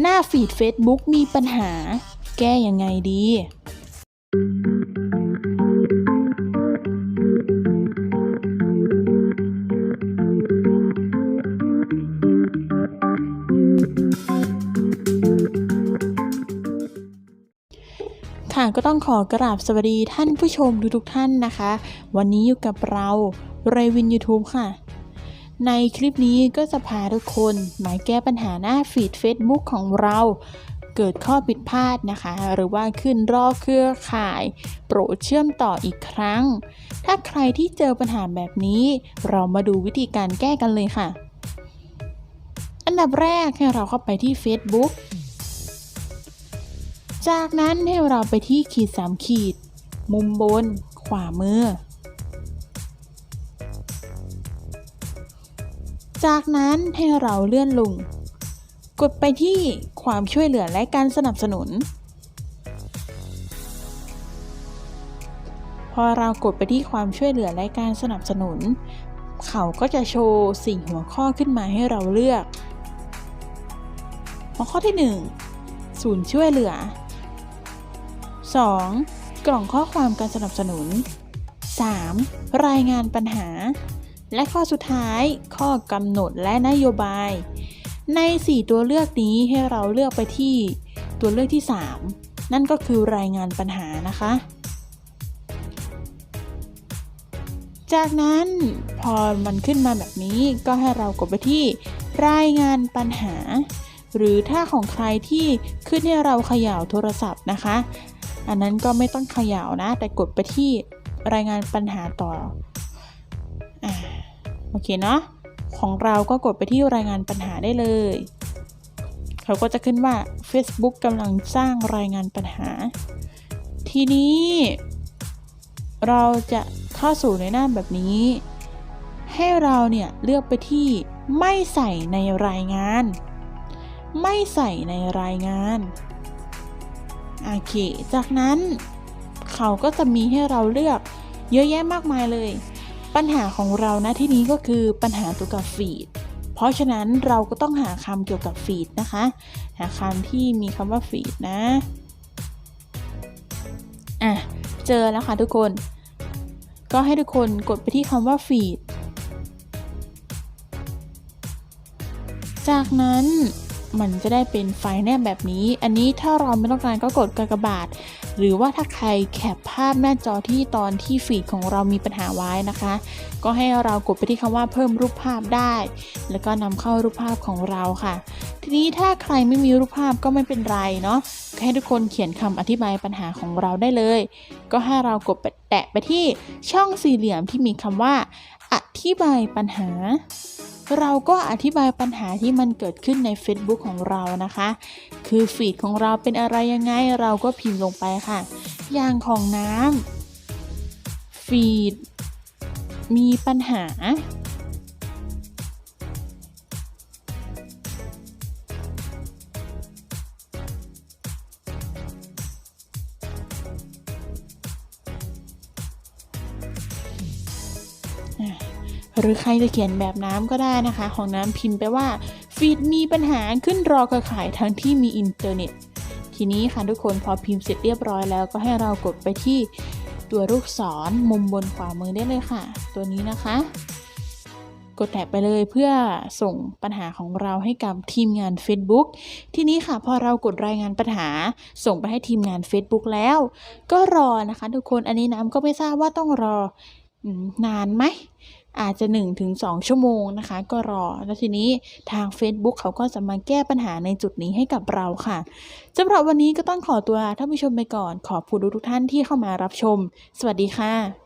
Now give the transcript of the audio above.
หน้าฟีด Facebook มีปัญหา แก้ยังไงดี ค่ะก็ต้องขอกราบสวัสดีท่านผู้ชมทุกๆท่านนะคะ วันนี้อยู่กับเราเรวิน YouTube ค่ะ ในคลิปนี้ก็จะพาทุกคนมาแก้ปัญหาหน้าฟีด Facebook ของเรา เกิดข้อผิดพลาดนะคะ หรือว่าขึ้นรอกเครือข่าย โปรดเชื่อมต่ออีกครั้ง ถ้าใครที่เจอปัญหาแบบนี้ เรามาดูวิธีการแก้กันเลยค่ะ อันดับแรกให้เราเข้าไปที่ Facebook จากนั้นให้เราไปที่ขีด3ขีด มุมบน ขวามือ จากนั้นให้เราเลื่อนลง กดไปที่ความช่วยเหลือและการสนับสนุน พอเรากดไปที่ความช่วยเหลือและการสนับสนุน เขาก็จะโชว์สิ่งหัวข้อขึ้นมาให้เราเลือก หัวข้อที่ 1 ศูนย์ช่วยเหลือ 2. กล่องข้อความการสนับสนุน 3. รายงานปัญหา และข้อสุดท้ายข้อกำหนดและนโยบาย ใน 4 ตัวเลือกนี้ให้เราเลือกไปที่ตัวเลือกที่ 3 นั่นก็คือรายงานปัญหานะคะ จากนั้นพอมันขึ้นมาแบบนี้ก็ให้เรากดไปที่รายงานปัญหา หรือถ้าของใครที่ขึ้นให้เราเขย่าโทรศัพท์นะคะ อันนั้นก็ไม่ต้องเขย่านะ แต่กดไปที่รายงานปัญหาต่อ อเคเนาะของเราก็กดไปที่รายงานปัญหาได้เลย เขาก็จะขึ้นว่า Facebook กำลังสร้างรายงานปัญหา ทีนี้ เราจะเข้าสู่ในหน้าแบบนี้ ให้เราเนี่ยเลือกไปที่ไม่ใส่ในรายงาน ไม่ใส่ในรายงานโอเค จากนั้นเขาก็จะมีให้เราเลือกเยอะแยะมากมายเลย ปัญหาของเรานะที่นี้ก็คือปัญหาเกี่ยวกับฟีดเพราะฉะนั้นเราก็ต้องหาคำเกี่ยวกับฟีดนะคะ หาคำที่มีคำว่าฟีดนะอะเจอแล้วค่ะทุกคน ก็ให้ทุกคนกดไปที่คำว่าฟีดจากนั้น มันจะได้เป็นไฟล์แนบแบบนี้ อันนี้ถ้าเราไม่ต้องการก็กดกากบาท หรือว่าถ้าใครแคปภาพหน้าจอที่ตอนที่ฟีดของเรามีปัญหาไว้นะคะ ก็ให้เรากดไปที่คำว่าเพิ่มรูปภาพได้ แล้วก็นำเข้ารูปภาพของเราค่ะ ทีนี้ถ้าใครไม่มีรูปภาพก็ไม่เป็นไรเนาะให้ทุกคนเขียนคำอธิบายปัญหาของเราได้เลย ก็ให้เรากดแตะไปที่ช่องสี่เหลี่ยมที่มีคำว่า อธิบายปัญหา เราก็อธิบายปัญหาที่มันเกิดขึ้นใน Facebook ของเรานะคะ คือฟีดของเราเป็นอะไรยังไงเราก็พิมพ์ลงไปค่ะ อย่างของน้ำฟีดมีปัญหา หรือใครจะเขียนแบบน้ำก็ได้นะคะ ของน้ำพิมพ์ไปว่าฟีดมีปัญหาขึ้นรอเครือข่ายทั้งที่มีอินเทอร์เน็ต ทีนี้ค่ะทุกคนพอพิมพ์เสร็จเรียบร้อยแล้วก็ให้เรากดไปที่ตัวลูกศรมุมบนขวามือได้เลยค่ะ ตัวนี้นะคะ กดแตะไปเลยเพื่อส่งปัญหาของเราให้กับทีมงาน Facebook ทีนี้ค่ะพอเรากดรายงานปัญหา ส่งไปให้ทีมงาน Facebook แล้ว ก็รอนะคะ ทุกคนอันนี้น้ำก็ไม่ทราบว่าต้องรอ นานไหมอาจจะ 1-2 ชั่วโมงนะคะ ก็รอ แล้วทีนี้ทาง Facebook เขาก็จะมาแก้ปัญหาในจุดนี้ให้กับเราค่ะสำหรับวันนี้ก็ต้องขอตัวท่านผู้ชมไปก่อน ขอบคุณทุกท่านที่เข้ามารับชม สวัสดีค่ะ